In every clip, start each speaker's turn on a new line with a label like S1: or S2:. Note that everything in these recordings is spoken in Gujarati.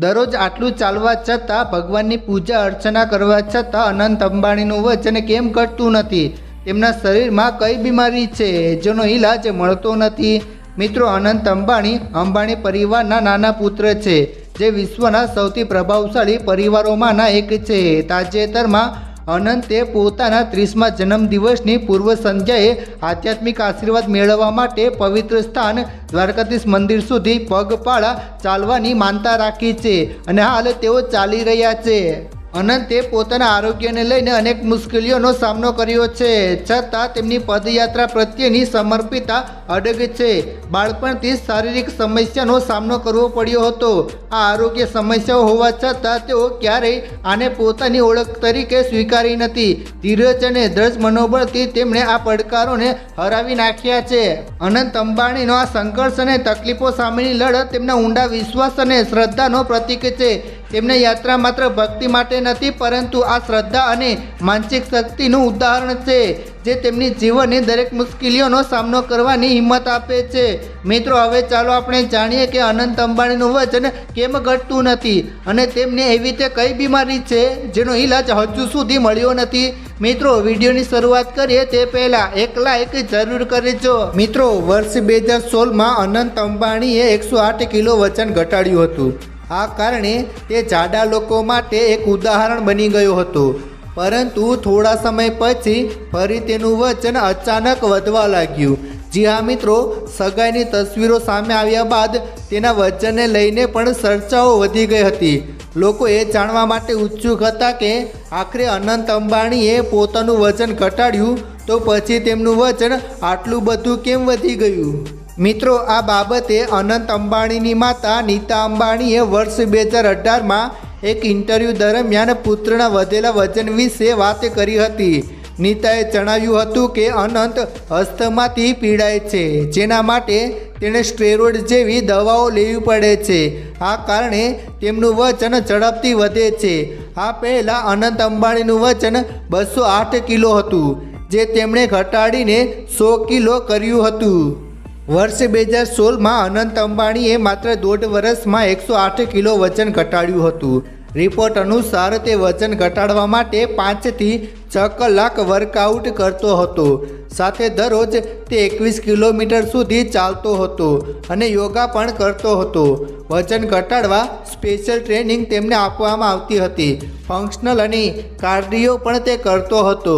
S1: દરરોજ આટલું ચાલવા છતાં ભગવાનની પૂજા, અર્ચના કરવા છતાં અનંત અંબાણીનું વચન કેમ ઘટતું નથી? તેમના શરીરમાં કઈ બીમારી છે? જેનો ઈલાજ મળતો નથી. મિત્રો, અનંત અંબાણી અંબાણી પરિવારના નાના પુત્ર છે, જે વિશ્વના સૌથી પ્રભાવશાળી પરિવારોમાંના એક છે. તાજેતરમાં અનંતે પોતાના ત્રીસમા જન્મદિવસની પૂર્વ સંધ્યાએ આધ્યાત્મિક આશીર્વાદ મેળવવા માટે પવિત્ર સ્થાન દ્વારકાધીશ મંદિર સુધી પગપાળા ચાલવાની માનતા રાખી છે. અને હાલ તેઓ ચાલી રહ્યા છે. અનંતે પોતાના આરોગ્યને લઈને અનેક મુશ્કેલીઓનો સામનો કર્યો છે. છતાં તેમની પદયાત્રા પ્રત્યેની સમર્પિતા અડગ છે. બાળપણથી શારીરિક સમસ્યાનો સામનો કરવો પડ્યો હતો. આ આરોગ્ય સમસ્યાઓ હોવા છતાં તેઓ ક્યારેય આને પોતાની ઓળખ તરીકે સ્વીકારી નથી. ધીરજ અને દ્રઢ મનોબળથી તેમણે આ પડકારોને હરાવી નાખ્યા છે. અનંત અંબાણીનો આ સંઘર્ષ અને તકલીફો સામેની લડત તેમના ઊંડા વિશ્વાસ અને શ્રદ્ધાનો પ્રતીક છે. તેમની યાત્રા માત્ર ભક્તિ માટે નથી, પરંતુ આ શ્રદ્ધા અને માનસિક શક્તિનું ઉદાહરણ છે, જે તેમની જીવનની દરેક મુશ્કેલીઓનો સામનો કરવાની હિંમત આપે છે. મિત્રો, હવે ચાલો આપણે જાણીએ કે અનંત અંબાણીનું વજન કેમ ઘટતું નથી અને તેમને એવી રીતે કઈ બીમારી છે, જેનો ઈલાજ હજુ સુધી મળ્યો નથી. મિત્રો, વિડીયોની શરૂઆત કરીએ તે પહેલાં એક લાઈક જરૂર કરજો. મિત્રો, વર્ષ બે હજાર સોળમાં અનંત અંબાણીએ એકસો આઠ કિલો વજન ઘટાડ્યું હતું. આ કારણે તે જાડા લોકો માટે એક ઉદાહરણ બની ગયો હતો. પરંતુ થોડા સમય પછી ફરી તેનું વજન અચાનક વધવા લાગ્યું. જી હા, મિત્રો, સગાઈની તસવીરો સામે આવ્યા બાદ તેના વજનને લઈને પણ ચર્ચાઓ વધી ગઈ હતી. લોકો એ જાણવા માટે ઉત્સુક હતા કે આખરે અનંત અંબાણીએ પોતાનું વજન ઘટાડ્યું તો પછી તેમનું વજન આટલું બધું કેમ વધી ગયું? મિત્રો, આ બાબતે અનંત અંબાણીની માતા નીતા અંબાણીએ વર્ષ બે હજાર અઢારમાં એક ઇન્ટરવ્યૂ દરમિયાન પુત્રના વધેલા વજન વિશે વાત કરી હતી. નીતાએ જણાવ્યું હતું કે અનંત હસ્તમાંથી પીડાય છે, જેના માટે તેણે સ્ટેરોઇડ જેવી દવાઓ લેવી પડે છે. આ કારણે તેમનું વજન ઝડપથી વધે છે. આ પહેલાં અનંત અંબાણીનું વજન બસો આઠ કિલો હતું, જે તેમણે ઘટાડીને સો કિલો કર્યું હતું. વર્ષ બે હજાર સોળમાં અનંત અંબાણીએ માત્ર દોઢ વર્ષમાં એકસો આઠ કિલો વજન ઘટાડ્યું હતું. રિપોર્ટ અનુસાર તે વજન ઘટાડવા માટે પાંચથી છ કલાક વર્કઆઉટ કરતો હતો. સાથે દરરોજ તે એકવીસ કિલોમીટર સુધી ચાલતો હતો અને યોગા પણ કરતો હતો. વજન ઘટાડવા સ્પેશિયલ ટ્રેનિંગ તેમને આપવામાં આવતી હતી. ફંક્શનલ અને કાર્ડિયો પણ તે કરતો હતો.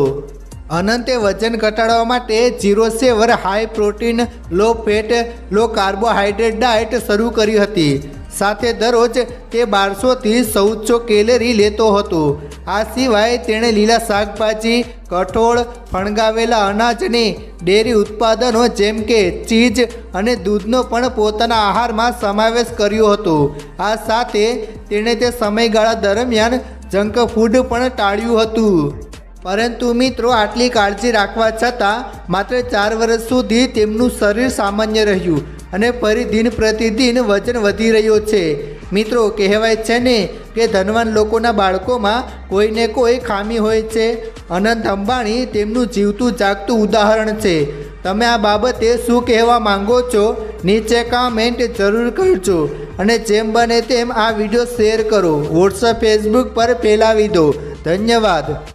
S1: અનંતે વજન ઘટાડવા માટે zero સેવર high protein low fat low carbohydrate diet શરૂ કરી હતી. સાથે દરરોજ તે બારસોથી ચૌદસો કેલેરી લેતો હતો. આ સિવાય તેણે લીલા શાકભાજી, કઠોળ, ફણગાવેલા અનાજ અને ડેરી ઉત્પાદનો જેમ કે ચીઝ અને દૂધનો પણ પોતાના આહારમાં સમાવેશ કર્યો હતો. આ સાથે તેણે તે સમયગાળા દરમિયાન જંક ફૂડ પણ ટાળ્યું હતું. પરંતુ મિત્રો, આટલી કાળજી રાખવા છતાં માત્ર ચાર વર્ષ સુધી તેમનું શરીર સામાન્ય રહ્યું અને ફરી દિન પ્રતિદિન વજન વધી રહ્યો છે. મિત્રો, કહેવાય છે ને કે ધનવાન લોકોના બાળકોમાં કોઈને કોઈ ખામી હોય છે. અનંત અંબાણી તેમનું જીવતું જાગતું ઉદાહરણ છે. તમે આ બાબતે શું કહેવા માંગો છો? નીચે કામેન્ટ જરૂર કરજો અને જેમ બને તેમ આ વીડિયો શેર કરો. વોટ્સઅપ ફેસબુક પર ફેલાવી દો. ધન્યવાદ.